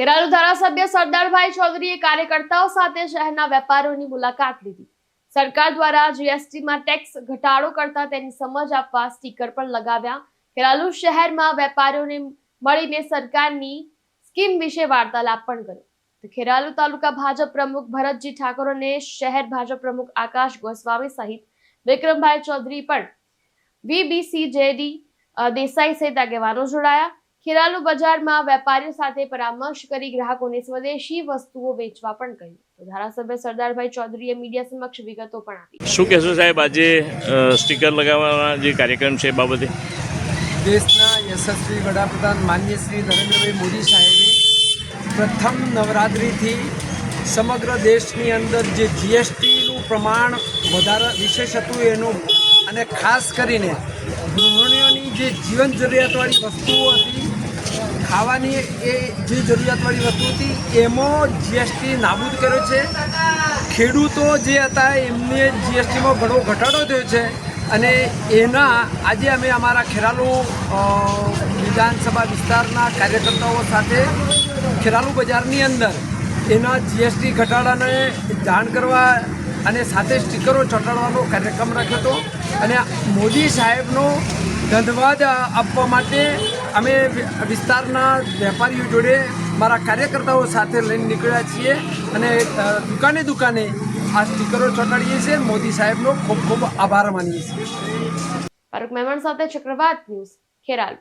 ખેરાલુ ધારાસભ્ય સરદારભાઈ ચૌધરીએ કાર્યકર્તાઓ સાથે શહેરના વેપારીઓની મુલાકાત લીધી. સરકાર દ્વારા જીએસટીમાં ટેક્સ ઘટાડો કરતા તેની સમજ આપવા સ્ટીકર પણ લગાવ્યા. ખેરાલુ શહેરમાં વેપારીઓને મળીને સરકારની સ્કીમ વિશે વાર્તાલાપ પણ કર્યો. તો ખેરાલુ તાલુકા ભાજપ પ્રમુખ ભરતજી ઠાકોર અને શહેર ભાજપ પ્રમુખ આકાશ ગોસ્વામી સહિત વિક્રમભાઈ ચૌધરી પણ વીબીસી જેડી દેસાઈ સહિત આગેવાનો જોડાયા. ખેરાલુ બજારમાં વેપારીઓ સાથે પરામર્શ કરી ગ્રાહકોને સ્વદેશી વસ્તુઓ વેચવા પણ કહ્યું. તો ધારાસભ્ય સરદારભાઈ ચૌધરીએ મીડિયા સમક્ષ વિગતો પણ આપી. શું કહેશો સાહેબ આજે સ્ટીકર લગાવવાના જે કાર્યક્રમ છે એ બાબતે? દેશના યશસ્વી વડાપ્રધાન માન્ય શ્રી નરેન્દ્રભાઈ મોદી સાહેબે પ્રથમ નવરાત્રિથી સમગ્ર દેશની અંદર જે જીએસટીનું પ્રમાણ વધારા વિશેષ હતું એનું અને ખાસ કરીને ગૃહિણીઓની જે જીવન જરૂરિયાતવાળી વસ્તુઓ હતી ખાવાની એ જે જરૂરિયાતવાળી વસ્તુ હતી, એમાં જીએસટી નાબૂદ કર્યો છે. ખેડૂતો જે હતા, એમને જીએસટીમાં ઘણો ઘટાડો થયો છે અને એના આજે અમે અમારા ખેરાલુ વિધાનસભા વિસ્તારના કાર્યકર્તાઓ સાથે ખેરાલુ બજારની અંદર એના જીએસટી ઘટાડાને જાણ કરવા અને સાથે સ્ટીકરો ચોંટાડવાનો કાર્યક્રમ રાખ્યો હતો. અને મોદી સાહેબનો ધન્યવાદ આપવા માટે. અમે વિસ્તારના વેપારીઓ જોડે મારા કાર્યકર્તાઓ સાથે લઈને નીકળ્યા છીએ અને દુકાને દુકાને આ સ્ટીકરો ચોંટાડીએ છીએ. મોદી સાહેબનો ખૂબ ખૂબ આભાર માનીએ છીએ. ફારૂક મહેમણ સાથે ચક્રવાત ન્યૂઝ, ખેરાલુ.